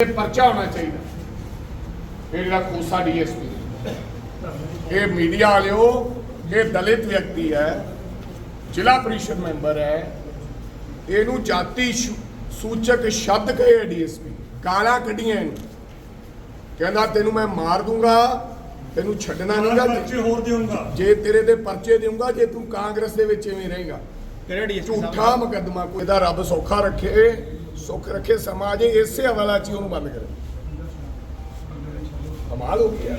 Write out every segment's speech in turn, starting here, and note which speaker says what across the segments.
Speaker 1: ਇਹ ਪਰਚਾ ਹੋਣਾ ਚਾਹੀਦਾ। ਇਹ ਜਿਹੜਾ ਖੋਸਾ ਡੀਐਸਪੀ ਇਹ ਮੀਡੀਆ ਵਾਲਿਓ ਇਹ ਦਲਿਤ ਵਿਅਕਤੀ ਹੈ ਜ਼ਿਲ੍ਹਾ ਪ੍ਰੀਸ਼ਦ ਮੈਂਬਰ ਹੈ ਇਹਨੂੰ ਜਾਤੀ ਸੂਚਕ ਸ਼ਬਦ ਕਹੇ ਡੀਐਸਪੀ ਗਾਲਾਂ ਕੱਢੀਆਂ ਇਹਨੂੰ। ਕਹਿੰਦਾ ਤੈਨੂੰ ਮੈਂ ਮਾਰ ਦੂੰਗਾ ਤੈਨੂੰ ਛੱਡਣਾ ਨਹੀਂਗਾ
Speaker 2: ਬੱਚੇ ਹੋਰ ਦੇਵਾਂਗਾ
Speaker 1: ਜੇ ਤੇਰੇ ਤੇ ਪਰਚੇ ਦੇਊਂਗਾ ਜੇ ਤੂੰ ਕਾਂਗਰਸ ਦੇ ਵਿੱਚ ਐਵੇਂ ਰਹੇਗਾ।
Speaker 3: ਕਿਹੜਾ ਡੀਐਸਪੀ
Speaker 1: ਝੂਠਾ ਮੁਕੱਦਮਾ ਕੋਈ ਦਾ ਰੱਬ ਸੌਖਾ ਰੱਖੇ। ਸੁੱਖ ਰੱਖੇ ਸਮਾਜ ਇਹ ਇਸੇ ਹਵਾਲਾ ਚ ਉਹਨੂੰ ਬੰਦ ਕਰੇ। ਕਮਾਲ ਹੋ ਗਿਆ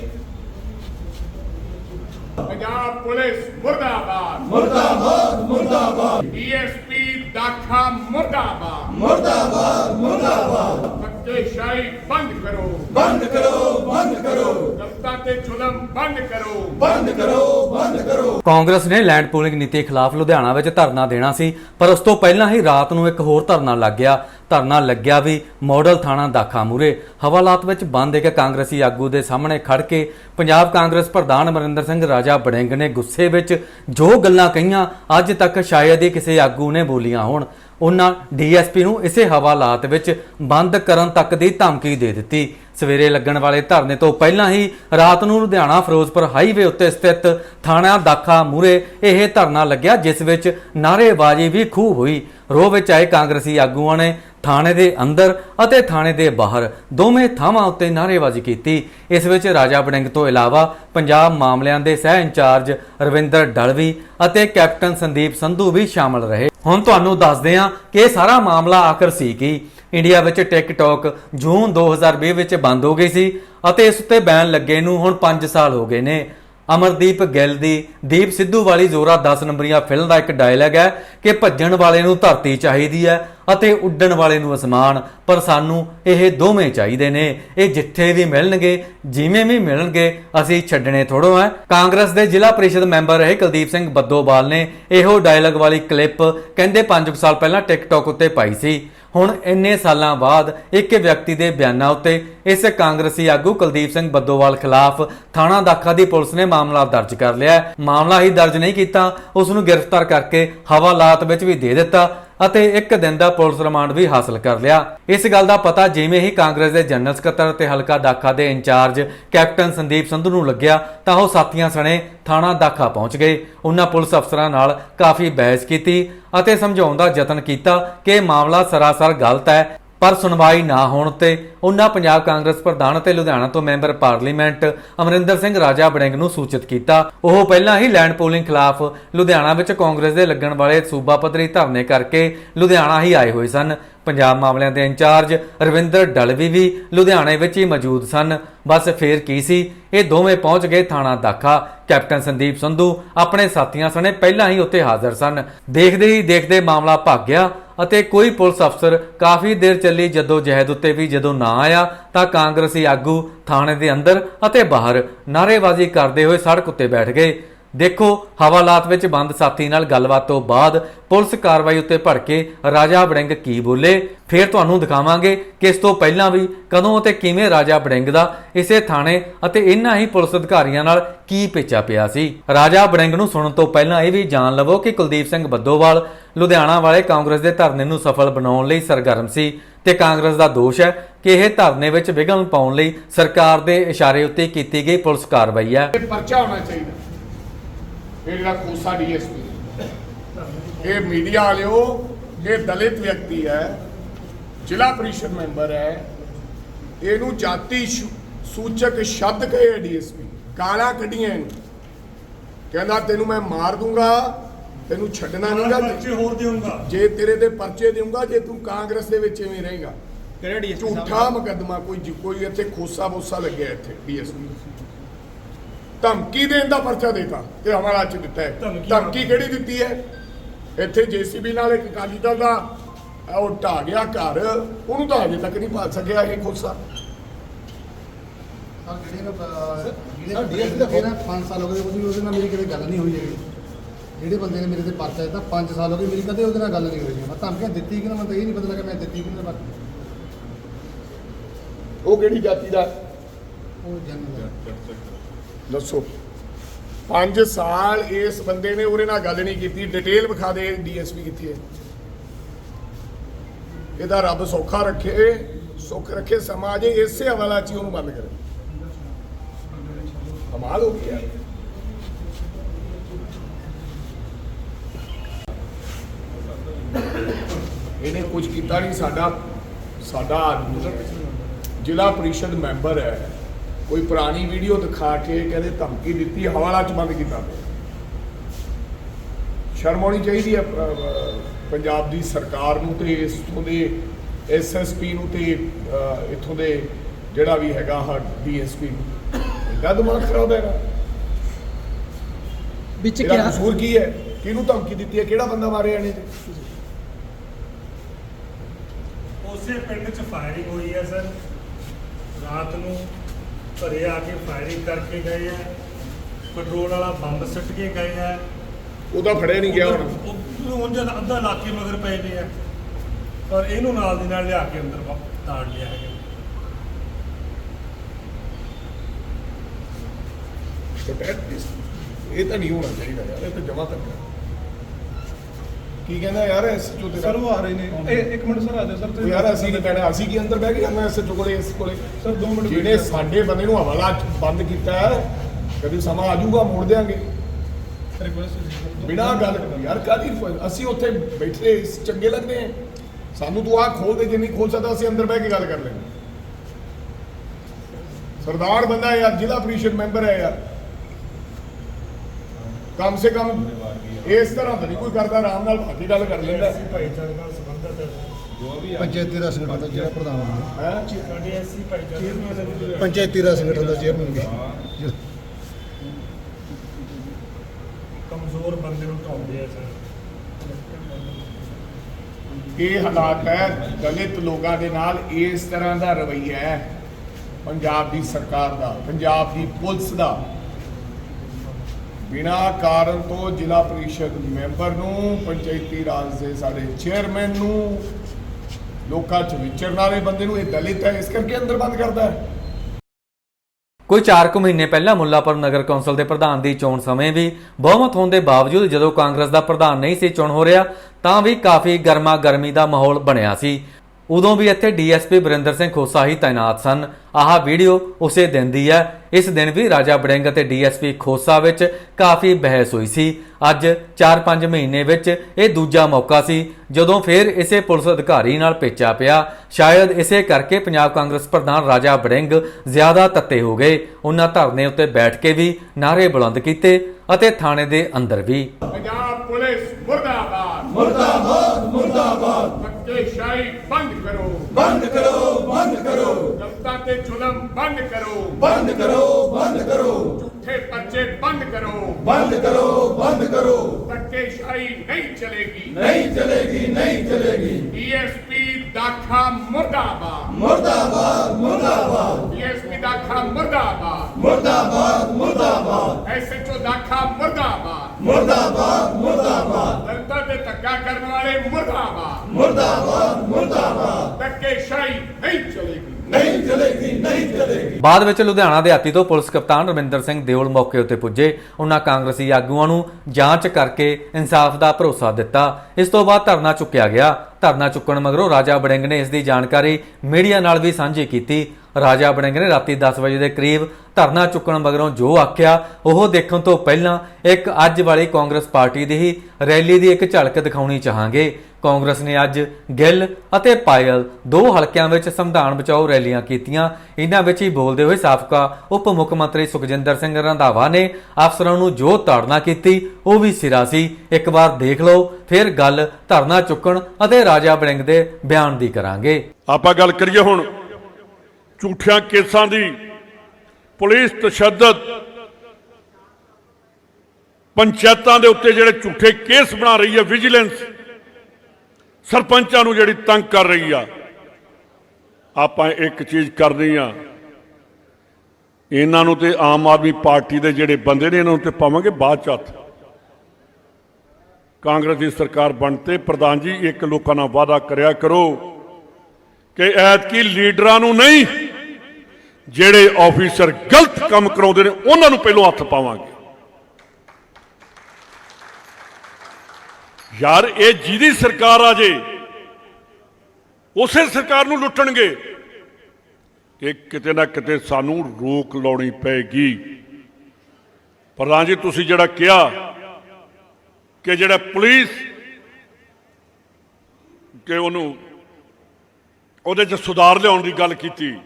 Speaker 1: ਪੰਜਾਬ ਪੁਲਿਸ ਮੁਰਦਾਬਾਦ। ਮੁਰਦਾਬਾਦ ਮੁਰਦਾਬਾਦ। ਡੀਐਸਪੀ ਦਾਖਾ ਮੁਰਦਾਬਾਦ। ਮੁਰਦਾਬਾਦ ਮੁਰਦਾਬਾਦ। ਪੱਕੇ ਸ਼ਾਹੀ ਬੰਦ ਕਰੋ।
Speaker 4: ਬੰਦ ਕਰੋ ਬੰਦ ਕਰੋ।
Speaker 1: ਦਲਤਾਂ ਤੇ ਜ਼ੁਲਮ ਬੰਦ ਕਰੋ।
Speaker 4: ਬੰਦ ਕਰੋ ਬੰਦ ਕਰੋ।
Speaker 5: ਕਾਂਗਰਸ ਨੇ ਲੈਂਡ ਪੂਲਿੰਗ ਨੀਤੀ ਖਿਲਾਫ ਲੁਧਿਆਣਾ ਵਿੱਚ ਧਰਨਾ ਦੇਣਾ ਸੀ ਪਰ ਉਸ ਤੋਂ ਪਹਿਲਾਂ ਹੀ ਰਾਤ ਨੂੰ ਇੱਕ ਹੋਰ ਧਰਨਾ ਲੱਗ ਗਿਆ। ਧਰਨਾ ਲੱਗਿਆ ਵੀ ਮਾਡਲ ਥਾਣਾ ਦਾਖਾ ਮੂਰੇ ਹਵਾਲਾਤ ਵਿੱਚ ਬੰਦ ਇੱਕ ਕਾਂਗਰਸੀ ਆਗੂ ਦੇ ਸਾਹਮਣੇ ਖੜ ਕੇ ਪੰਜਾਬ ਕਾਂਗਰਸ ਪ੍ਰਧਾਨ ਅਮਰਿੰਦਰ ਸਿੰਘ ਰਾਜਾ ਬੜਿੰਗ ਨੇ ਗੁੱਸੇ ਵਿੱਚ ਜੋ ਗੱਲਾਂ ਕਹੀਆਂ, ਅੱਜ ਤੱਕ ਸ਼ਾਇਦ ਹੀ ਕਿਸੇ ਆਗੂ ਨੇ ਬੋਲੀਆਂ ਹੋਣ। ਉਹਨਾਂ ਡੀਐਸਪੀ ਨੂੰ ਇਸੇ ਹਵਾਲਾਤ ਵਿੱਚ ਬੰਦ ਕਰਨ ਤੱਕ ਦੀ ਧਮਕੀ ਦੇ ਦਿੱਤੀ। ਸਵੇਰੇ ਲੱਗਣ ਵਾਲੇ ਧਰਨੇ ਤੋਂ ਪਹਿਲਾਂ ਹੀ ਰਾਤ ਨੂੰ ਲੁਧਿਆਣਾ ਫਿਰੋਜ਼ਪੁਰ ਹਾਈਵੇ ਉੱਤੇ ਸਥਿਤ ਥਾਣਾ ਦਾਖਾ ਮੂਰੇ ਇਹ ਧਰਨਾ ਲੱਗਿਆ, ਜਿਸ ਵਿੱਚ ਨਾਅਰੇਬਾਜ਼ੀ ਵੀ ਖੂਬ ਹੋਈ। ਰੋਹ ਵਿੱਚ ਆਏ ਕਾਂਗਰਸੀ ਆਗੂਆਂ ਨੇ ਥਾਣੇ ਦੇ ਅੰਦਰ ਅਤੇ ਥਾਣੇ ਦੇ ਬਾਹਰ ਦੋਵੇਂ ਥਾਵਾਂ ਉੱਤੇ ਨਾਅਰੇਬਾਜ਼ੀ ਕੀਤੀ। ਇਸ ਵਿੱਚ ਰਾਜਾ ਬੜਿੰਗ ਤੋਂ ਇਲਾਵਾ ਪੰਜਾਬ ਮਾਮਲਿਆਂ ਦੇ ਸਹਿ ਇੰਚਾਰਜ ਰਵਿੰਦਰ ਡਲਵੀ ਅਤੇ ਕੈਪਟਨ ਸੰਦੀਪ ਸੰਧੂ ਵੀ ਸ਼ਾਮਲ ਰਹੇ। ਹੁਣ ਤੁਹਾਨੂੰ ਦੱਸਦੇ ਹਾਂ ਕਿ ਇਹ ਸਾਰਾ ਮਾਮਲਾ ਆਖਰ ਸੀ ਕੀ। ਇੰਡੀਆ ਵਿੱਚ ਟਿਕਟੌਕ ਜੂਨ 2020 ਵਿੱਚ ਬੰਦ ਹੋ ਗਈ ਸੀ ਅਤੇ ਇਸ ਉੱਤੇ ਬੈਨ ਲੱਗੇ ਨੂੰ ਹੁਣ 5 ਸਾਲ ਹੋ ਗਏ ਨੇ। ਅਮਰਦੀਪ ਗਿੱਲ ਦੀ ਦੀਪ ਸਿੱਧੂ ਵਾਲੀ ਜ਼ੋਰਾ 10 ਨੰਬਰੀਆਂ ਫਿਲਮ ਦਾ ਇੱਕ ਡਾਇਲੌਗ ਹੈ ਕਿ ਭੱਜਣ ਵਾਲੇ ਨੂੰ ਧਰਤੀ ਚਾਹੀਦੀ ਹੈ ਅਤੇ ਉੱਡਣ ਵਾਲੇ ਨੂੰ ਅਸਮਾਨ, ਪਰ ਸਾਨੂੰ ਇਹ ਦੋਵੇਂ ਚਾਹੀਦੇ ਨੇ। ਇਹ ਜਿੱਥੇ ਵੀ ਮਿਲਣਗੇ, ਜਿਵੇਂ ਵੀ ਮਿਲਣਗੇ, ਅਸੀਂ ਛੱਡਣੇ ਥੋੜੋ ਹੈ। ਕਾਂਗਰਸ ਦੇ ਜ਼ਿਲ੍ਹਾ ਪਰਿਸ਼ਦ ਮੈਂਬਰ ਰਹੇ ਕੁਲਦੀਪ ਸਿੰਘ ਬੱਦੋਵਾਲ ਨੇ ਇਹੋ ਡਾਇਲੌਗ ਵਾਲੀ ਕਲਿੱਪ ਕਹਿੰਦੇ 5 ਸਾਲ ਪਹਿਲਾਂ ਟਿਕਟੌਕ ਉੱਤੇ ਪਾਈ ਸੀ। ਹੁਣ ਇੰਨੇ ਸਾਲਾਂ ਬਾਅਦ ਇੱਕ ਵਿਅਕਤੀ ਦੇ ਬਿਆਨਾਂ ਉੱਤੇ ਇਸ ਕਾਂਗਰਸੀ ਆਗੂ ਕੁਲਦੀਪ ਸਿੰਘ ਬੱਦੋਵਾਲ ਖਿਲਾਫ ਥਾਣਾ ਦਾਖਾ ਦੀ ਪੁਲਿਸ ਨੇ ਮਾਮਲਾ ਦਰਜ ਕਰ ਲਿਆ। ਮਾਮਲਾ ਹੀ ਦਰਜ ਨਹੀਂ ਕੀਤਾ, ਉਸ ਨੂੰ ਗ੍ਰਿਫਤਾਰ ਕਰਕੇ ਹਵਾਲਾਤ ਵਿੱਚ ਵੀ ਦੇ ਦਿੱਤਾ। ਅਤੇ ਇੱਕ ਦਿਨ ਦਾ ਪੁਲਿਸ ਰਿਮਾਂਡ ਵੀ ਹਾਸਲ ਕਰ ਲਿਆ। ਇਸ ਗੱਲ ਦਾ ਪਤਾ ਜਿਵੇਂ ਹੀ ਕਾਂਗਰਸ ਦੇ ਜਨਰਲ ਸਕੱਤਰ ਅਤੇ ਹਲਕਾ ਦਾਖਾ ਦੇ ਇੰਚਾਰਜ ਕੈਪਟਨ ਸੰਦੀਪ ਸੰਧੂ ਨੂੰ ਲੱਗਿਆ ਤਾਂ ਉਹ ਸਾਥੀਆਂ ਸਣੇ ਥਾਣਾ ਦਾਖਾ ਪਹੁੰਚ ਗਏ। ਉਹਨਾਂ ਪੁਲਿਸ ਅਫਸਰਾਂ ਨਾਲ ਕਾਫੀ ਬਹਿਸ ਕੀਤੀ ਅਤੇ ਸਮਝਾਉਣ ਦਾ ਯਤਨ ਕੀਤਾ ਕਿ ਇਹ ਮਾਮਲਾ ਸਰਾਸਰ ਗਲਤ ਹੈ ਪਰ ਸੁਣਵਾਈ ਨਾ ਹੋਣ ਤੇ ਉਹਨਾਂ ਪੰਜਾਬ ਕਾਂਗਰਸ ਪ੍ਰਧਾਨ ਅਤੇ ਲੁਧਿਆਣਾ ਤੋਂ ਮੈਂਬਰ ਪਾਰਲੀਮੈਂਟ ਅਮਰਿੰਦਰ ਸਿੰਘ ਰਾਜਾ ਬੜਿੰਗ ਨੂੰ ਸੂਚਿਤ ਕੀਤਾ। ਉਹ ਪਹਿਲਾਂ ਹੀ ਲੈਂਡ ਪੋਲਿੰਗ ਖਿਲਾਫ ਲੁਧਿਆਣਾ ਵਿੱਚ ਕਾਂਗਰਸ ਦੇ ਲੱਗਣ ਵਾਲੇ ਸੂਬਾ ਪੱਧਰੀ ਧਰਨੇ ਕਰਕੇ ਲੁਧਿਆਣਾ ਹੀ ਆਏ ਹੋਏ ਸਨ। ਪੰਜਾਬ ਮਾਮਲਿਆਂ ਦੇ ਇੰਚਾਰਜ ਰਵਿੰਦਰ ਡਲਵੀ ਵੀ ਲੁਧਿਆਣੇ ਵਿੱਚ ਹੀ ਮੌਜੂਦ ਸਨ। ਬਸ ਫੇਰ ਕੀ ਸੀ? ਇਹ ਦੋਵੇਂ ਪਹੁੰਚ ਗਏ ਥਾਣਾ ਦਾਖਾ। ਕੈਪਟਨ ਸੰਦੀਪ ਸੰਧੂ ਆਪਣੇ ਸਾਥੀਆਂ ਸਣੇ ਪਹਿਲਾਂ ਹੀ ਉੱਥੇ ਹਾਜ਼ਰ ਸਨ। ਦੇਖਦੇ ਹੀ ਦੇਖਦੇ ਮਾਮਲਾ ਭੱਗ ਗਿਆ। ਅਤੇ ਕੋਈ ਪੁਲਿਸ ਅਫਸਰ ਕਾਫੀ ਦੇਰ ਚੱਲੀ ਜਦੋਂ ਜਹਿਦ ਉੱਤੇ ਵੀ ਜਦੋਂ ਨਾ ਆਇਆ, ਤਾਂ ਕਾਂਗਰਸੀ ਆਗੂ ਥਾਣੇ ਦੇ ਅੰਦਰ ਅਤੇ ਬਾਹਰ ਨਾਅਰੇਬਾਜ਼ੀ ਕਰਦੇ ਹੋਏ ਸੜਕ ਉੱਤੇ ਬੈਠ ਗਏ। ਦੇਖੋ, ਹਵਾਲਾਤ ਵਿੱਚ ਬੰਦ ਸਾਥੀ ਨਾਲ ਗੱਲਬਾਤ ਤੋਂ ਬਾਅਦ ਪੁਲਿਸ ਕਾਰਵਾਈ ਉੱਤੇ ਭੜਕੇ ਰਾਜਾ ਬੜਿੰਗ ਕੀ ਬੋਲੇ? ਫਿਰ ਤੁਹਾਨੂੰ ਦਿਖਾਵਾਂਗੇ ਕਿ ਇਸ ਤੋਂ ਪਹਿਲਾਂ ਵੀ, ਕਦੋਂ ਅਤੇ ਕਿਵੇਂ ਰਾਜਾ ਬੜਿੰਗ ਦਾ ਇਸੇ ਥਾਣੇ ਅਤੇ ਇਨ੍ਹਾਂ ਹੀ ਪੁਲਿਸ ਅਧਿਕਾਰੀਆਂ ਨਾਲ ਕੀ ਪੇਚਾ ਪਿਆ ਸੀ? ਰਾਜਾ ਬੜਿੰਗ ਨੂੰ ਸੁਣਨ ਤੋਂ ਪਹਿਲਾਂ ਇਹ ਵੀ ਜਾਣ ਲਵੋ ਕਿ ਕੁਲਦੀਪ ਸਿੰਘ ਬੱਦੋਵਾਲ ਲੁਧਿਆਣਾ ਵਾਲੇ ਕਾਂਗਰਸ ਦੇ ਧਰਨੇ ਨੂੰ ਸਫਲ ਬਣਾਉਣ ਲਈ ਸਰਗਰਮ ਸੀ ਤੇ ਕਾਂਗਰਸ ਦਾ ਦੋਸ਼ ਹੈ ਕਿ ਇਹ ਧਰਨੇ ਵਿੱਚ ਵਿਘਨ ਪਾਉਣ ਲਈ ਸਰਕਾਰ ਦੇ ਇਸ਼ਾਰੇ ਉੱਤੇ ਕੀਤੀ ਗਈ ਪੁਲਿਸ ਕਾਰਵਾਈ ਹੈ।
Speaker 1: ਪਰਚਾ ਹੋਣਾ ਚਾਹੀਦਾ। ਇਹ ਜਿਹੜਾ ਖੋਸਾ ਡੀਐਸਪੀ ਇਹ ਮੀਡੀਆ ਵਾਲਿਓ ਇਹ ਦਲਿਤ ਵਿਅਕਤੀ ਹੈ ਜ਼ਿਲ੍ਹਾ ਪ੍ਰੀਸ਼ਦ ਮੈਂਬਰ ਹੈ ਇਹਨੂੰ ਜਾਤੀ ਸੂਚਕ ਸ਼ਬਦ ਕਹੇ ਡੀਐਸਪੀ ਗਾਲਾਂ ਕੱਢੀਆਂ ਇਹਨੂੰ। ਕਹਿੰਦਾ ਤੈਨੂੰ ਮੈਂ ਮਾਰ ਦੂੰਗਾ ਤੈਨੂੰ ਛੱਡਣਾ ਨਹੀਂਗਾ
Speaker 2: ਬੱਚੇ ਹੋਰ ਦੇਵਾਂਗਾ
Speaker 1: ਜੇ ਤੇਰੇ ਤੇ ਪਰਚੇ ਦੇਊਂਗਾ ਜੇ ਤੂੰ ਕਾਂਗਰਸ ਦੇ ਵਿੱਚ ਐਵੇਂ ਰਹੇਗਾ।
Speaker 3: ਕਿਹੜਾ ਡੀਐਸਪੀ
Speaker 1: ਝੂਠਾ ਮੁਕੱਦਮਾ ਕੋਈ ਕੋਈ ਇੱਥੇ ਖੋਸਾ ਬੋਸਾ ਲੱਗਿਆ ਇੱਥੇ ਡੀਐਸਪੀ ਧਮਕੀ ਦੇਣ ਦਾ ਪਰਚਾ ਦੇਤਾ ਤੇ ਹਮਾਰਾ ਚ ਦਿੱਤਾ ਹੈ।
Speaker 2: ਧਮਕੀ
Speaker 1: ਕਿਹੜੀ ਦਿੱਤੀ ਹੈ? ਇੱਥੇ ਜੀਸੀਬੀ ਨਾਲ ਇੱਕ ਅਕਾਲੀ ਦਲ ਦਾ ਉਹ ਢਾ ਗਿਆ ਘਰ। ਉਹਨੂੰ ਤਾਂ ਅਜੇ ਤੱਕ ਨਹੀਂ ਪਾ ਸਕਿਆ ਇਹ ਖੋਸਾ।
Speaker 6: ਜਿਹੜੇ ਨਾ ਜਿਹੜੇ ਡੀਐਸ ਦਾ ਫੇਰ 5 ਸਾਲ ਹੋ ਗਏ ਉਹਦੀ ਉਹਦੇ ਨਾਲ ਮੇਰੀ ਕਦੇ ਗੱਲ ਨਹੀਂ ਹੋਈ ਹੈਗੀ। ਜਿਹੜੇ ਬੰਦੇ ਨੇ ਮੇਰੇ ਤੇ ਪਰਚਾ ਦਿੱਤਾ 5 ਸਾਲ ਹੋ ਗਏ ਮੇਰੀ ਕਦੇ ਉਹਦੇ ਨਾਲ ਗੱਲ ਨਹੀਂ ਹੋਈ ਮੈਂ ਧਮਕੀਆਂ ਦਿੱਤੀ ਕਿ ਨਾ ਮੈਨੂੰ ਤਾਂ ਇਹ ਨਹੀਂ ਪਤਾ ਲੱਗਾ ਮੈਂ ਦਿੱਤੀ ਕਿ ਨਾ ਬਾਕੀ
Speaker 1: ਉਹ ਕਿਹੜੀ ਜਾਤੀ ਦਾ?
Speaker 6: ਉਹ ਜਨਰਲ।
Speaker 1: ਦੱਸੋ। 5 ਸਾਲ ਇਸ ਬੰਦੇ ਨੇ ਉਹਦੇ ਨਾਲ ਗੱਲ ਨਹੀਂ ਕੀਤੀ ਡਿਟੇਲ ਵਿਖਾ ਦੇ ਡੀਐਸਪੀ ਕਿੱਥੇ ਹੈ। ਇਹਦਾ ਰੱਬ ਸੌਖਾ ਰੱਖੇ, ਸੁੱਖ ਰੱਖੇ ਸਮਾਜ ਇਸੇ ਹਵਾਲਾ ਚ ਉਹਨੂੰ ਬੰਦ ਕਰੇ। ਕਮਾਲ ਹੋ ਗਿਆ ਇਹਨੇ ਕੁਝ ਕੀਤਾ ਨਹੀਂ, ਸਾਡਾ ਸਾਡਾ ਜ਼ਿਲ੍ਹਾ ਪ੍ਰੀਸ਼ਦ ਮੈਂਬਰ ਹੈ। ਕੋਈ ਪੁਰਾਣੀ ਵੀਡੀਓ ਦਿਖਾ ਕੇ ਕਹਿੰਦੇ ਧਮਕੀ ਦਿੱਤੀ ਹਵਾਲਾ ਚ ਬੰਦ ਕੀਤਾ। ਸ਼ਰਮ ਆਉਣੀ ਚਾਹੀਦੀ ਹੈ ਪੰਜਾਬ ਦੀ ਸਰਕਾਰ ਨੂੰ ਤੇ ਇਸੋਂ ਦੇ ਐਸਐਸਪੀ ਨੂੰ ਤੇ ਇੱਥੋਂ ਦੇ ਜਿਹੜਾ ਵੀ ਹੈਗਾ ਹਾ ਡੀਐਸਪੀ ਨੂੰ। ਇਹਦਾ ਦਿਮਾਗ ਖਰਾਬ ਹੈਗਾ।
Speaker 7: ਵਿੱਚ
Speaker 1: ਇਹਦਾ
Speaker 7: ਕਿਹਾ
Speaker 1: ਕਸੂਰ ਕੀ ਹੈ? ਕਿਹਨੂੰ ਧਮਕੀ ਦਿੱਤੀ ਹੈ? ਕਿਹੜਾ ਬੰਦਾ ਮਾਰਿਆ ਇਹਨੇ? ਤੇ
Speaker 2: ਉਸੇ ਪਿੰਡ 'ਚ ਫਾਇਰਿੰਗ ਹੋਈ ਹੈ ਸਰ। ਰਾਤ ਨੂੰ ਘਰੇ ਆ ਕੇ ਫਾਇਰਿੰਗ ਕਰਕੇ ਗਏ ਆ। ਪੈਟਰੋਲ ਵਾਲਾ ਬੰਬ ਸੁੱਟ ਕੇ ਗਏ ਆ।
Speaker 1: ਉਹਦਾ ਫੜਿਆ ਨਹੀਂ ਗਿਆ ਹੁਣ।
Speaker 2: ਉਹ ਉਂਝ ਅੱਧਾ ਇਲਾਕੇ ਮਗਰ ਪਏ ਨੇ ਆ। ਪਰ ਇਹਨੂੰ ਨਾਲ ਦੀ ਨਾਲ ਲਿਆ ਕੇ ਅੰਦਰ ਤਾੜ ਲਿਆ ਹੈਗਾ.
Speaker 1: ਇਹ ਤਾਂ ਨਹੀਂ ਹੋਣਾ ਚਾਹੀਦਾ ਯਾਰ ਇਹ ਤਾਂ ਜਮਾ ਤੱਕ ਕੀ ਕਹਿੰਦਾ ਯਾਰ ਐਸਐਚਓ ਤੇ
Speaker 8: ਸਰ ਉਹ ਆ ਰਹੇ ਨੇ। ਇਹ ਇੱਕ ਮਿੰਟ ਸਰ ਆ ਜਾਓ ਸਰ
Speaker 1: ਉਹ ਯਾਰ ਅਸੀਂ ਨਹੀਂ ਕਹਿਣਾ ਅਸੀਂ ਕੀ ਅੰਦਰ ਬਹਿ ਕੇ ਕਰਨਾ ਐਸਐਚਓ ਕੋਲੇ ਇਸ ਕੋਲੇ?
Speaker 8: ਸਰ 2 ਮਿੰਟ
Speaker 1: ਜਿਹਨੇ ਸਾਡੇ ਬੰਦੇ ਨੂੰ ਹਵਾਲਾ ਬੰਦ ਕੀਤਾ ਹੈ ਕਦੀ ਸਮਾਂ ਆ ਜਾਊਗਾ ਮੋੜ ਦੇਾਂਗੇ ਬਿਨਾਂ ਗੱਲ ਯਾਰ ਕਾਦੀ ਅਸੀਂ ਉੱਥੇ ਬੈਠੇ ਚੰਗੇ ਲੱਗਦੇ ਆ ਸਾਨੂੰ ਤੂੰ ਆਹ ਖੋਲ ਦੇ ਜੇ ਨਹੀਂ ਖੋਲ ਸਕਦਾ ਅਸੀਂ ਅੰਦਰ ਬਹਿ ਕੇ ਗੱਲ ਕਰ ਲੈਂਗੇ ਸਰਦਾਰ ਬੰਦਾ ਹੈ ਯਾਰ ਜ਼ਿਲ੍ਹਾ ਪ੍ਰੀਸ਼ਦ ਮੈਂਬਰ ਹੈ ਯਾਰ। ਕਮ ਸੇ ਕਮ ਇਸ ਤਰ੍ਹਾਂ ਤਾਂ ਨਹੀਂ ਕੋਈ ਕਰਦਾ ਆਰਾਮ ਨਾਲ ਬਾਕੀ ਗੱਲ ਕਰ ਲੈਂਦਾ।
Speaker 2: ਭਾਈਚਾਰੇ ਨਾਲ ਸੰਬੰਧਤ ਹੈ।
Speaker 6: ਪੰਚਾਇਤੀ ਰਾਜ ਸੰਗਠਨ ਦਾ ਜਿਹੜਾ ਪ੍ਰਧਾਨ ਹੁੰਦਾ
Speaker 1: ਹੈ।
Speaker 2: ਸਾਡੇ ਐਸੀ ਭਾਈਚਾਰੇ ਨਾਲ
Speaker 6: ਪੰਚਾਇਤੀ ਰਾਜ ਸੰਗਠਨ ਦਾ ਚੇਅਰਮੈਨ ਵੀ।
Speaker 2: ਕਮਜ਼ੋਰ ਬੰਦੇ ਨੂੰ ਢਾਉਂਦੇ ਆ ਸਰ।
Speaker 1: ਇਹ ਹਾਲਾਤ ਹੈ ਦਲਿਤ ਲੋਕਾਂ ਦੇ ਨਾਲ ਇਸ ਤਰ੍ਹਾਂ ਦਾ ਰਵੱਈਆ ਹੈ। ਪੰਜਾਬ ਦੀ ਸਰਕਾਰ ਦਾ ਪੰਜਾਬ ਦੀ ਪੁਲਿਸ ਦਾ। ਬਿਨਾਂ ਕਾਰਨ ਤੋਂ ਜ਼ਿਲ੍ਹਾ ਪ੍ਰੀਸ਼ਦ ਮੈਂਬਰ ਨੂੰ, ਪੰਚਾਇਤੀ ਰਾਜ ਦੇ ਸਾਡੇ ਚੇਅਰਮੈਨ ਨੂੰ, ਲੋਕਾਂ 'ਚ ਵਿਚਰਨ ਵਾਲੇ ਬੰਦੇ ਨੂੰ ਇਹ ਦਲਿਤ ਹੈ, ਇਸ ਕਰਕੇ ਅੰਦਰ ਬੰਦ ਕਰਦਾ ਹੈ।
Speaker 5: ਕੋਈ 4 ਕੁ ਮਹੀਨੇ ਪਹਿਲਾਂ ਮੁੱਲਾਪੁਰ ਨਗਰ ਕੌਂਸਲ ਦੇ ਪ੍ਰਧਾਨ ਦੀ ਚੋਣ ਸਮੇਂ ਵੀ ਬਹੁਮਤ ਹੋਣ ਦੇ ਬਾਵਜੂਦ ਜਦੋਂ ਕਾਂਗਰਸ ਦਾ ਪ੍ਰਧਾਨ ਨਹੀਂ ਸੀ ਚੁਣ ਹੋ ਰਿਹਾ, ਤਾਂ ਵੀ ਕਾਫੀ ਗਰਮਾ ਗਰਮੀ ਦਾ ਮਾਹੌਲ ਬਣਿਆ ਸੀ। ਉਦੋਂ ਵੀ ਇੱਥੇ ਡੀਐਸਪੀ ਬਰਿੰਦਰ ਸਿੰਘ ਖੋਸਾ ਹੀ ਤਾਇਨਾਤ ਸਨ। ਆਹ ਵੀਡੀਓ ਉਸੇ ਦਿਨ ਦੀ ਹੈ। ਇਸ ਦਿਨ ਵੀ ਰਾਜਾ ਬੜਿੰਗ ਅਤੇ ਡੀਐਸਪੀ ਖੋਸਾ ਵਿੱਚ ਕਾਫੀ ਬਹਿਸ ਹੋਈ ਸੀ। ਅੱਜ 4-5 ਮਹੀਨੇ ਵਿੱਚ ਇਹ ਦੂਜਾ ਮੌਕਾ ਸੀ, ਜਦੋਂ ਫਿਰ ਇਸੇ ਪੁਲਿਸ ਅਧਿਕਾਰੀ ਨਾਲ ਪੇਚਾ ਪਿਆ। ਸ਼ਾਇਦ ਇਸੇ ਕਰਕੇ ਪੰਜਾਬ ਕਾਂਗਰਸ ਪ੍ਰਧਾਨ ਰਾਜਾ ਬੜਿੰਗ ਜ਼ਿਆਦਾ ਤੱਤੇ ਹੋ ਗਏ। ਉਹਨਾਂ ਧਰਨੇ ਉੱਤੇ ਬੈਠ ਕੇ ਵੀ ਨਾਰੇ ਬੁਲੰਦ ਕੀਤੇ ਅਤੇ ਥਾਣੇ ਦੇ ਅੰਦਰ ਵੀ।
Speaker 1: ਪੰਜਾਬ ਪੁਲਿਸ ਮੁਰਦਾਬਾਦ।
Speaker 4: ਮੁਰਦਾਬਾਦ ਮੁਰਦਾਬਾਦ।
Speaker 1: ਧੱਕੇਸ਼ਾਹੀ ਬੰਦ ਕਰੋ।
Speaker 4: ਬੰਦ ਕਰੋ ਬੰਦ ਕਰੋ।
Speaker 1: ਜਨਤਾ ਤੇ ਜ਼ੁਲਮ ਬੰਦ ਕਰੋ।
Speaker 4: ਬੰਦ ਕਰੋ ਬੰਦ ਕਰੋ।
Speaker 1: ਝੂਠੇ ਪਰਚੇ ਬੰਦ ਕਰੋ।
Speaker 4: ਬੰਦ ਕਰੋ ਬੰਦ ਕਰੋ।
Speaker 1: ਧੱਕੇਸ਼ਾਹੀ ਨਹੀਂ ਚਲੇਗੀ।
Speaker 4: ਨਹੀਂ ਚਲੇਗੀ ਨਹੀਂ ਚਲੇਗੀ।
Speaker 1: ਡੀਐਸਪੀ ਦਾਖਾ ਮੁਰਦਾਬਾਦ।
Speaker 4: ਮੁਰਦਾਬਾਦ ਮੁਰਦਾਬਾਦ।
Speaker 1: ਡੀਐਸਪੀ ਦਾਖਾ ਮੁਰਦਾਬਾਦ।
Speaker 4: ਮੁਰਦਾਬਾਦ ਮੁਰਦਾਬਾਦ।
Speaker 1: ਐਸਐਚਓ ਦਾਖਾ ਮੁਰਦਾਬਾਦ।
Speaker 4: ਮੁਰਦਾਬਾਦ ਮੁਰਦਾਬਾਦ।
Speaker 1: ਧੱਕਾ ਕਰਨ ਵਾਲੇ ਮੁਰਦਾਬਾਦ।
Speaker 4: ਮੁਰਦਾਬਾਦ ਮੁਰਦਾਬਾਦ।
Speaker 1: ਧੱਕੇਸ਼ਾਹੀ ਨਹੀਂ ਚਲੇਗੀ।
Speaker 4: ਨਹੀਂ ਚਲੇਗੀ ਨਹੀਂ ਚਲੇਗੀ।
Speaker 5: ਬਾਅਦ ਵਿੱਚ ਲੁਧਿਆਣਾ ਦੇ ਹਾਤੀ ਤੋਂ ਪੁਲਿਸ ਕਪਤਾਨ ਰਵਿੰਦਰ ਸਿੰਘ ਦਿਓਲ ਮੌਕੇ ਉੱਤੇ ਪੁੱਜੇ। ਉਹਨਾਂ ਕਾਂਗਰਸੀ ਆਗੂਆਂ ਨੂੰ ਜਾਂਚ ਕਰਕੇ ਇਨਸਾਫ ਦਾ ਭਰੋਸਾ ਦਿੱਤਾ। ਇਸ ਤੋਂ ਬਾਅਦ ਧਰਨਾ ਚੁੱਕਿਆ ਗਿਆ। ਧਰਨਾ ਚੁੱਕਣ ਮਗਰੋਂ ਰਾਜਾ ਬੜਿੰਗ ਨੇ ਇਸ ਦੀ ਜਾਣਕਾਰੀ ਮੀਡੀਆ ਨਾਲ ਵੀ ਸਾਂਝੀ ਕੀਤੀ। ਰਾਜਾ ਬੜਿੰਗ ਨੇ ਰਾਤੀ 10 ਵਜੇ ਦੇ ਕਰੀਬ ਧਰਨਾ ਚੁੱਕਣ ਮਗਰੋਂ ਜੋ ਆਖਿਆ, ਉਹ ਦੇਖਣ ਤੋਂ ਪਹਿਲਾਂ ਇੱਕ ਅੱਜ ਵਾਲੀ ਕਾਂਗਰਸ ਪਾਰਟੀ ਦੀ ਹੀ ਰੈਲੀ ਦੀ ਇੱਕ ਝਲਕ ਦਿਖਾਉਣੀ ਚਾਹਾਂਗੇ। ਕਾਂਗਰਸ ਨੇ ਅੱਜ ਗਿੱਲ ਅਤੇ ਪਾਇਲ ਦੋ ਹਲਕਿਆਂ ਵਿੱਚ ਸੰਵਿਧਾਨ ਬਚਾਓ ਰੈਲੀਆਂ ਕੀਤੀਆਂ। ਇਹਨਾਂ ਵਿੱਚ ਹੀ ਬੋਲਦੇ ਹੋਏ ਸਾਬਕਾ ਉਪ ਮੁੱਖ ਮੰਤਰੀ ਸੁਖਜਿੰਦਰ ਸਿੰਘ ਰੰਧਾਵਾ ਨੇ ਅਫਸਰਾਂ ਨੂੰ ਜੋ ਤਾੜਨਾ ਕੀਤੀ, ਉਹ ਵੀ ਸਿਰਾ ਸੀ। ਇੱਕ ਵਾਰ ਦੇਖ ਲਓ, ਫਿਰ ਗੱਲ ਧਰਨਾ ਚੁੱਕਣ ਅਤੇ ਰਾਜਾ ਬੜਿੰਗ ਦੇ ਬਿਆਨ ਦੀ ਕਰਾਂਗੇ।
Speaker 9: ਆਪਾਂ ਗੱਲ ਕਰੀਏ ਹੁਣ। ਝੂਠਿਆਂ ਕੇਸਾਂ ਦੀ ਪੁਲਿਸ ਤਸ਼ੱਦਦ ਪੰਚਾਇਤਾਂ ਦੇ ਉੱਤੇ ਜਿਹੜੇ ਝੂਠੇ ਕੇਸ ਬਣਾ ਰਹੀ ਹੈ ਵਿਜੀਲੈਂਸ ਸਰਪੰਚਾਂ ਨੂੰ ਜਿਹੜੀ ਤੰਗ ਕਰ ਰਹੀ ਆ, ਆਪਾਂ ਇੱਕ ਚੀਜ਼ ਕਰਨੀ ਆ। ਇਹਨਾਂ ਨੂੰ ਤੇ ਆਮ ਆਦਮੀ ਪਾਰਟੀ ਦੇ ਜਿਹੜੇ ਬੰਦੇ ਨੇ, ਇਹਨਾਂ ਨੂੰ ਤੇ ਪਾਵਾਂਗੇ ਬਾਅਦ ਚ ਹੱਥ। ਕਾਂਗਰਸ ਦੀ ਸਰਕਾਰ ਬਣਤੇ ਪ੍ਰਧਾਨ ਜੀ ਇੱਕ ਲੋਕਾਂ ਨਾਲ ਵਾਅਦਾ ਕਰਿਆ ਕਰੋ ਕਿ ਐਤਕੀ ਲੀਡਰਾਂ ਨੂੰ ਨਹੀਂ ਜਿਹੜੇ ਆਫੀਸਰ ਗਲਤ ਕੰਮ ਕਰਾਉਂਦੇ ਨੇ, ਉਹਨਾਂ ਨੂੰ ਪਹਿਲੋਂ ਹੱਥ ਪਾਵਾਂਗੇ। ਯਾਰ, ਇਹ ਜਿਹਦੀ ਸਰਕਾਰ ਆ ਜੇ, ਉਸੇ ਸਰਕਾਰ ਨੂੰ ਲੁੱਟਣਗੇ। ਕਿ ਕਿਤੇ ਨਾ ਕਿਤੇ ਸਾਨੂੰ ਰੋਕ ਲਾਉਣੀ ਪਏਗੀ। ਪ੍ਰਧਾਨ ਜੀ, ਤੁਸੀਂ ਜਿਹੜਾ ਕਿਹਾ ਕਿ ਜਿਹੜਾ ਪੁਲਿਸ ਕਿ ਉਹਨੂੰ ਉਹਦੇ 'ਚ ਸੁਧਾਰ ਲਿਆਉਣ ਦੀ ਗੱਲ ਕੀਤੀ।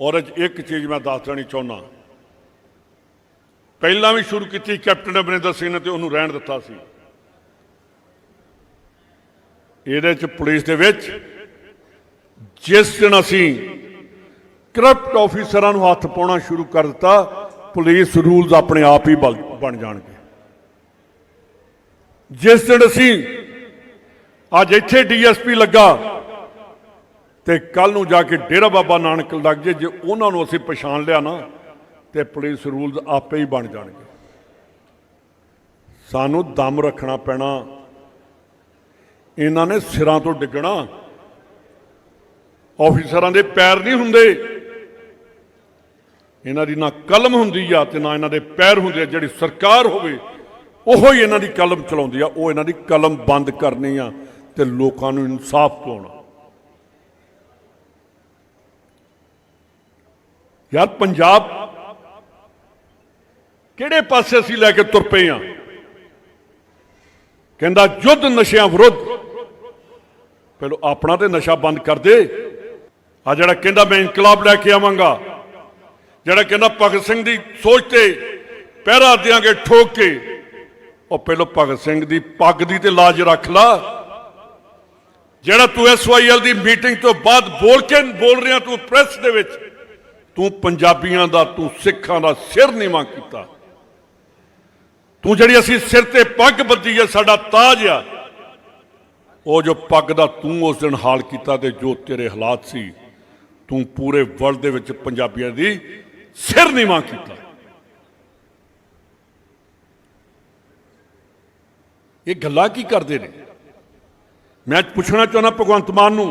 Speaker 9: ਔਰ ਅੱਜ ਇੱਕ ਚੀਜ਼ ਮੈਂ ਦੱਸ ਦੇਣੀ ਚਾਹੁੰਦਾ। ਪਹਿਲਾਂ ਵੀ ਸ਼ੁਰੂ ਕੀਤੀ ਕੈਪਟਨ ਅਮਰਿੰਦਰ ਸਿੰਘ ਨੇ ਤੇ ਉਹਨੂੰ ਰਹਿਣ ਦਿੱਤਾ ਸੀ। ਇਹਦੇ 'ਚ ਪੁਲਿਸ ਦੇ ਵਿੱਚ ਜਿਸ ਦਿਨ ਅਸੀਂ ਕਰਪਟ ਆਫੀਸਰਾਂ ਨੂੰ ਹੱਥ ਪਾਉਣਾ ਸ਼ੁਰੂ ਕਰ ਦਿੱਤਾ, ਪੁਲਿਸ ਰੂਲਸ ਆਪਣੇ ਆਪ ਹੀ ਬਲ- ਬਣ ਜਾਣਗੇ। ਜਿਸ ਦਿਨ ਅਸੀਂ ਅੱਜ ਇੱਥੇ ਡੀਐਸਪੀ ਲੱਗਾ ਤੇ ਕੱਲ ਨੂੰ ਜਾ ਕੇ ਡੇਰਾ ਬਾਬਾ ਨਾਨਕ ਲੱਗ ਜੇ ਜੇ ਉਹਨਾਂ ਨੂੰ ਅਸੀਂ ਪਛਾਣ ਲਿਆ ਨਾ, ਤੇ ਪੁਲਿਸ ਰੂਲਸ ਆਪੇ ਹੀ ਬਣ ਜਾਣਗੇ। ਸਾਨੂੰ ਦਮ ਰੱਖਣਾ ਪੈਣਾ। ਇਹਨਾਂ ਨੇ ਸਿਰਾਂ ਤੋਂ ਡਿੱਗਣਾ। ਆਫੀਸਰਾਂ ਦੇ ਪੈਰ ਨਹੀਂ ਹੁੰਦੇ। ਇਹਨਾਂ ਦੀ ਨਾ ਕਲਮ ਹੁੰਦੀ ਆ ਤੇ ਨਾ ਇਹਨਾਂ ਦੇ ਪੈਰ ਹੁੰਦੇ ਆ। ਜਿਹੜੀ ਸਰਕਾਰ ਹੋਵੇ, ਉਹੋ ਹੀ ਇਹਨਾਂ ਦੀ ਕਲਮ ਚਲਾਉਂਦੀ ਆ। ਉਹ ਇਹਨਾਂ ਦੀ ਕਲਮ ਬੰਦ ਕਰਨੀ ਆ ਤੇ ਲੋਕਾਂ ਨੂੰ ਇਨਸਾਫ ਦਿਵਾਉਣਾ। ਯਾਰ ਪੰਜਾਬ ਕਿਹੜੇ ਪਾਸੇ ਅਸੀਂ ਲੈ ਕੇ ਤੁਰ ਪਏ ਆ? ਕਹਿੰਦਾ ਯੁੱਧ ਨਸ਼ਿਆਂ ਵਿਰੁੱਧ। ਪਹਿਲੋ ਆਪਣਾ ਤੇ ਨਸ਼ਾ ਬੰਦ ਕਰ ਦੇ। ਆ ਜਿਹੜਾ ਕਹਿੰਦਾ ਮੈਂ ਇਨਕਲਾਬ ਲੈ ਕੇ ਆਵਾਂਗਾ, ਜਿਹੜਾ ਕਹਿੰਦਾ ਭਗਤ ਸਿੰਘ ਦੀ ਸੋਚ ਤੇ ਪਹਿਰਾ ਦਿਆਂਗੇ ਠੋਕ ਕੇ, ਉਹ ਪਹਿਲੋ ਭਗਤ ਸਿੰਘ ਦੀ ਪੱਗ ਦੀ ਤੇ ਲਾਜ ਰੱਖ ਲਾ। ਜਿਹੜਾ ਤੂੰ ਐਸਵਾਈਐਲ ਦੀ ਮੀਟਿੰਗ ਤੋਂ ਬਾਅਦ ਬੋਲ ਕੇ ਬੋਲ ਰਿਹਾ ਤੂੰ ਪ੍ਰੈਸ ਦੇ ਵਿੱਚ ਤੂੰ ਪੰਜਾਬੀਆਂ ਦਾ, ਤੂੰ ਸਿੱਖਾਂ ਦਾ ਸਿਰ ਨੀਵਾਂ ਕੀਤਾ। ਤੂੰ ਜਿਹੜੀ ਅਸੀਂ ਸਿਰ ਤੇ ਪੱਗ ਬੱਧੀ ਹੈ, ਸਾਡਾ ਤਾਜ ਆ। ਉਹ ਜੋ ਪੱਗ ਦਾ ਤੂੰ ਉਸ ਦਿਨ ਹਾਲ ਕੀਤਾ ਤੇ ਜੋ ਤੇਰੇ ਹਾਲਾਤ ਸੀ, ਤੂੰ ਪੂਰੇ ਵਰਲਡ ਦੇ ਵਿੱਚ ਪੰਜਾਬੀਆਂ ਦੀ ਸਿਰ ਨੀਵਾਂ ਕੀਤਾ। ਇਹ ਗੱਲਾਂ ਕੀ ਕਰਦੇ ਨੇ? ਮੈਂ ਪੁੱਛਣਾ ਚਾਹੁੰਦਾ ਭਗਵੰਤ ਮਾਨ ਨੂੰ,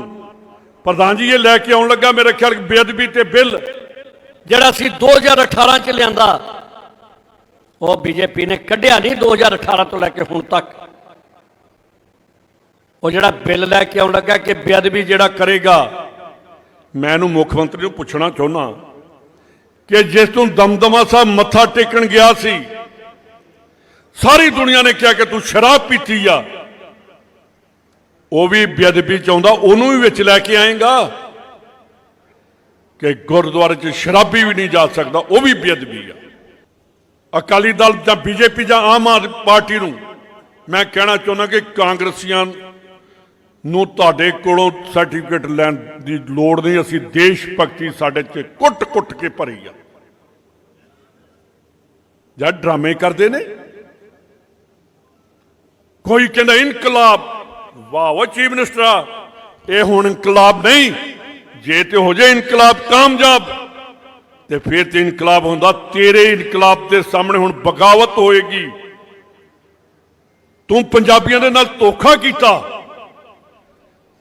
Speaker 9: ਪ੍ਰਧਾਨ ਜੀ, ਇਹ ਲੈ ਕੇ ਆਉਣ ਲੱਗਾ, ਮੇਰੇ ਖਿਆਲ ਬੇਅਦਬੀ ਤੇ ਬਿੱਲ।
Speaker 7: ਜਿਹੜਾ ਸੀ 2018 ਚ ਲਿਆਂਦਾ, ਉਹ ਬੀਜੇਪੀ ਨੇ ਕੱਢਿਆ ਨਹੀਂ 2018 ਤੋਂ ਲੈ ਕੇ ਹੁਣ ਤੱਕ। ਉਹ ਜਿਹੜਾ ਬਿੱਲ ਲੈ ਕੇ ਆਉਣ ਲੱਗਾ ਕਿ ਬੇਅਦਬੀ ਜਿਹੜਾ
Speaker 9: ਕਰੇਗਾ, ਮੈਂ ਇਹਨੂੰ ਮੁੱਖ ਮੰਤਰੀ ਨੂੰ ਪੁੱਛਣਾ ਚਾਹੁੰਦਾ ਕਿ ਜਿਸ ਤੋਂ ਦਮਦਮਾ ਸਾਹਿਬ ਮੱਥਾ ਟੇਕਣ ਗਿਆ ਸੀ, ਸਾਰੀ ਦੁਨੀਆ ਨੇ ਕਿਹਾ ਕਿ ਤੂੰ ਸ਼ਰਾਬ ਪੀਤੀ ਆ। ਉਹ ਵੀ ਬੇਅਦਬੀ ਚਾਹੁੰਦਾ, ਉਹਨੂੰ ਵੀ ਵਿੱਚ ਲੈ ਕੇ ਆਏਗਾ। ਕਿ ਗੁਰਦੁਆਰੇ 'ਚ ਸ਼ਰਾਬੀ ਵੀ ਨਹੀਂ ਜਾ ਸਕਦਾ, ਉਹ ਵੀ ਬੇਅਦਬੀ ਆ। ਅਕਾਲੀ ਦਲ ਜਾਂ ਬੀਜੇਪੀ ਜਾਂ ਆਮ ਆਦਮੀ ਪਾਰਟੀ ਨੂੰ ਮੈਂ ਕਹਿਣਾ ਚਾਹੁੰਦਾ ਕਿ ਕਾਂਗਰਸੀਆਂ ਨੂੰ ਤੁਹਾਡੇ ਕੋਲੋਂ ਸਰਟੀਫਿਕੇਟ ਲੈਣ ਦੀ ਲੋੜ ਨਹੀਂ, ਅਸੀਂ ਦੇਸ਼ ਭਗਤੀ ਸਾਡੇ 'ਚ ਕੁੱਟ-ਕੁੱਟ ਕੇ ਭਰੀ ਆ। ਜਾਂ ਡਰਾਮੇ ਕਰਦੇ ਨੇ? ਕੋਈ ਕਹਿੰਦਾ, ਇਨਕਲਾਬ ਵਾਹ ਵਾ ਚੀਫ ਮਿਨਿਸਟਰ ਇਹ ਹੁਣ ਇਨਕਲਾਬ ਨਹੀਂ। ਜੇ ਤੇ ਹੋ ਜਾਏ ਇਨਕਲਾਬ ਕਾਮਯਾਬ, ਤੇ ਫਿਰ ਤੇ ਇਨਕਲਾਬ ਹੁੰਦਾ ਤੇਰੇ ਇਨਕਲਾਬ ਦੇ ਸਾਹਮਣੇ ਹੁਣ ਬਗਾਵਤ ਹੋਏਗੀ। ਤੂੰ ਪੰਜਾਬੀਆਂ ਦੇ ਨਾਲ ਧੋਖਾ ਕੀਤਾ,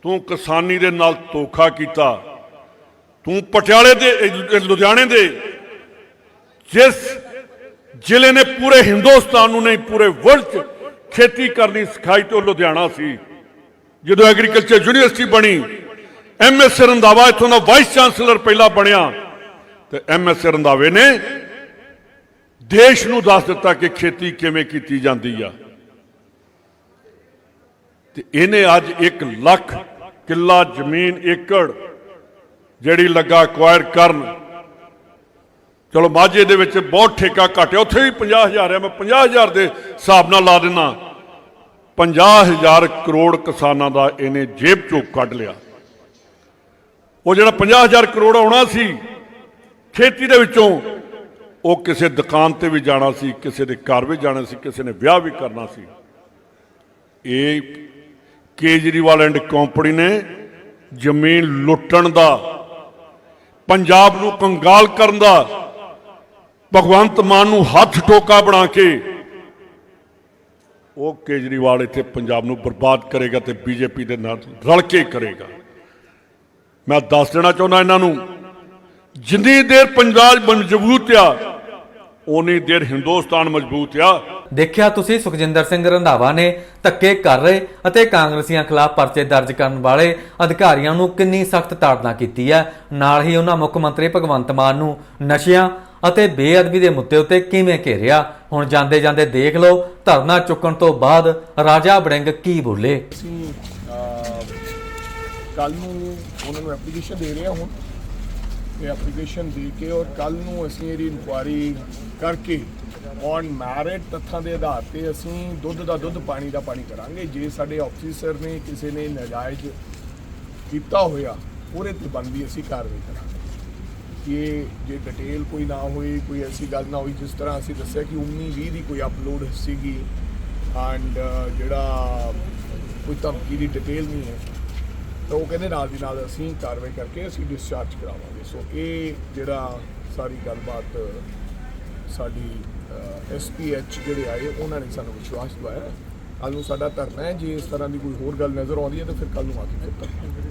Speaker 9: ਤੂੰ ਕਿਸਾਨੀ ਦੇ ਨਾਲ ਧੋਖਾ ਕੀਤਾ, ਤੂੰ ਪਟਿਆਲੇ ਦੇ ਲੁਧਿਆਣੇ ਦੇ, ਜਿਸ ਜ਼ਿਲ੍ਹੇ ਨੇ ਪੂਰੇ ਹਿੰਦੁਸਤਾਨ ਨੂੰ ਨਹੀਂ, ਪੂਰੇ ਵਰਲਡ 'ਚ ਖੇਤੀ ਕਰਨੀ ਸਿਖਾਈ ਤੇ ਉਹ ਲੁਧਿਆਣਾ ਸੀ। ਜਦੋਂ ਐਗਰੀਕਲਚਰ ਯੂਨੀਵਰਸਿਟੀ ਬਣੀ ਐਮਐਸ ਰੰਧਾਵਾ ਇੱਥੋਂ ਦਾ ਵਾਈਸ ਚਾਂਸਲਰ ਪਹਿਲਾਂ ਬਣਿਆ। ਤੇ ਐਮਐਸ ਰੰਧਾਵੇ ਨੇ ਦੇਸ਼ ਨੂੰ ਦੱਸ ਦਿੱਤਾ ਕਿ ਖੇਤੀ ਕਿਵੇਂ ਕੀਤੀ ਜਾਂਦੀ ਆ। ਤੇ ਇਹਨੇ ਅੱਜ 1 ਲੱਖ ਕਿੱਲਾ ਜ਼ਮੀਨ, ਏਕੜ ਜਿਹੜੀ ਲੱਗਾ ਅਕਵਾਇਰ ਕਰਨ। ਚਲੋ ਮਾਝੇ ਦੇ ਵਿੱਚ ਬਹੁਤ ਠੇਕਾ ਘਟਿਆ। ਉੱਥੇ ਵੀ 50000 ਹੈ। ਮੈਂ 50000 ਦੇ ਹਿਸਾਬ ਨਾਲ ਲਾ ਦਿੰਨਾ 50000 ਕਰੋੜ ਕਿਸਾਨਾਂ ਦਾ ਇਹਨੇ ਜੇਬ ਚੋਂ ਕੱਢ ਲਿਆ। ਉਹ ਜਿਹੜਾ 50000 ਕਰੋੜ ਆਉਣਾ ਸੀ, ਖੇਤੀ ਦੇ ਵਿੱਚੋਂ, ਉਹ ਕਿਸੇ ਦੁਕਾਨ ਤੇ ਵੀ ਜਾਣਾ ਸੀ, ਕਿਸੇ ਦੇ ਘਰ ਵੀ ਜਾਣਾ ਸੀ, ਕਿਸੇ ਨੇ ਵਿਆਹ ਵੀ ਕਰਨਾ ਸੀ। ਇਹ ਕੇਜਰੀਵਾਲ ਐਂਡ ਕੰਪਨੀ ਨੇ ਜ਼ਮੀਨ ਲੁੱਟਣ ਦਾ, ਪੰਜਾਬ ਨੂੰ ਕੰਗਾਲ ਕਰਨ ਦਾ, ਭਗਵੰਤ ਮਾਨ ਨੂੰ ਹੱਥ ਟੋਕਾ ਬਣਾ ਕੇ, ਉਹ ਕੇਜਰੀਵਾਲ ਇੱਥੇ ਪੰਜਾਬ ਨੂੰ ਬਰਬਾਦ ਕਰੇਗਾ ਤੇ ਬੀਜੇਪੀ ਦੇ ਨਾਲ ਰਲ ਕੇ ਕਰੇਗਾ। ਮੈਂ ਦੱਸ ਦੇਣਾ ਚਾਹੁੰਦਾ ਇਹਨਾਂ ਨੂੰ ਜਿੰਨੀ ਦੇਰ ਪੰਜਾਬ ਮਜ਼ਬੂਤ ਆ ਉਨੀ ਦੇਰ ਹਿੰਦੁਸਤਾਨ ਮਜ਼ਬੂਤ ਆ।
Speaker 5: ਦੇਖਿਆ ਤੁਸੀਂ ਸੁਖਜਿੰਦਰ ਸਿੰਘ ਰੰਧਾਵਾ ਨੇ ਧੱਕੇ ਕਰ ਰਹੇ ਅਤੇ ਕਾਂਗਰਸੀਆਂ ਖਿਲਾਫ ਪਰਚੇ ਦਰਜ ਕਰਨ ਵਾਲੇ ਅਧਿਕਾਰੀਆਂ ਨੂੰ ਕਿੰਨੀ ਸਖਤ ਤਾੜਨਾ ਕੀਤੀ ਹੈ? ਨਾਲ ਹੀ ਉਹਨਾਂ ਮੁੱਖ ਮੰਤਰੀ ਭਗਵੰਤ ਮਾਨ ਨੂੰ ਨਸ਼ਿਆਂ ਅਤੇ ਬੇਅਦਬੀ ਦੇ ਮੁੱਦੇ ਉੱਤੇ ਕਿਵੇਂ ਘੇਰਿਆ? ਹੁਣ ਜਾਂਦੇ ਜਾਂਦੇ ਦੇਖ ਲਓ ਧਰਨਾ ਚੁੱਕਣ ਤੋਂ ਬਾਅਦ ਰਾਜਾ ਵੜਿੰਗ ਕੀ ਬੋਲੇ?
Speaker 1: ਕੱਲ ਨੂੰ ਉਹਨਾਂ ਨੂੰ ਐਪਲੀਕੇਸ਼ਨ ਦੇ ਰਿਹਾ ਹੁਣ। ਇਹ ਐਪਲੀਕੇਸ਼ਨ ਦੇ ਕੇ ਔਰ ਕੱਲ ਨੂੰ ਅਸੀਂ ਇਹਦੀ ਇਨਕੁਆਰੀ ਕਰਕੇ ਔਨ ਮੈਰਿਟ ਤੱਥਾਂ ਦੇ ਆਧਾਰ ਤੇ ਅਸੀਂ ਦੁੱਧ ਦਾ ਦੁੱਧ, ਪਾਣੀ ਦਾ ਪਾਣੀ ਕਰਾਂਗੇ। ਜੇ ਸਾਡੇ ਆਫੀਸਰ ਨੇ ਕਿਸੇ ਨੇ ਨਜਾਇਜ਼ ਕੀਤਾ ਹੋਇਆ, ਉਹਦੇ ਤੇ ਬਣਦੀ ਅਸੀਂ ਕਾਰਵਾਈ ਕਰਾਂਗੇ। ਇਹ ਜੇ ਡਿਟੇਲ ਕੋਈ ਨਾ ਹੋਈ ਕੋਈ ਐਸੀ ਗੱਲ ਨਾ ਹੋਈ, ਜਿਸ ਤਰ੍ਹਾਂ ਅਸੀਂ ਦੱਸਿਆ ਕਿ 19 20 ਦੀ ਕੋਈ ਅਪਲੋਡ ਸੀਗੀ ਐਂਡ ਜਿਹੜਾ ਕੋਈ ਧਮਕੀ ਦੀ ਡਿਟੇਲ ਨਹੀਂ ਹੈ। ਤਾਂ ਉਹ ਕਹਿੰਦੇ ਨਾਲ ਦੀ ਨਾਲ ਅਸੀਂ ਕਾਰਵਾਈ ਕਰਕੇ ਅਸੀਂ ਡਿਸਚਾਰਜ ਕਰਾਵਾਂਗੇ। ਸੋ ਇਹ ਜਿਹੜਾ ਸਾਰੀ ਗੱਲਬਾਤ, ਸਾਡੀ ਐਸਪੀਐਚ ਜਿਹੜੇ ਆਏ, ਉਹਨਾਂ ਨੇ ਸਾਨੂੰ ਵਿਸ਼ਵਾਸ ਦਿਵਾਇਆ। ਕੱਲ੍ਹ ਨੂੰ ਸਾਡਾ ਧਰਨਾ ਹੈ, ਜੇ ਇਸ ਤਰ੍ਹਾਂ ਦੀ ਕੋਈ ਹੋਰ ਗੱਲ ਨਜ਼ਰ ਆਉਂਦੀ ਹੈ, ਤਾਂ ਫਿਰ ਕੱਲ ਨੂੰ ਆ ਕੇ ਫਿਰ ਧਰਨਾ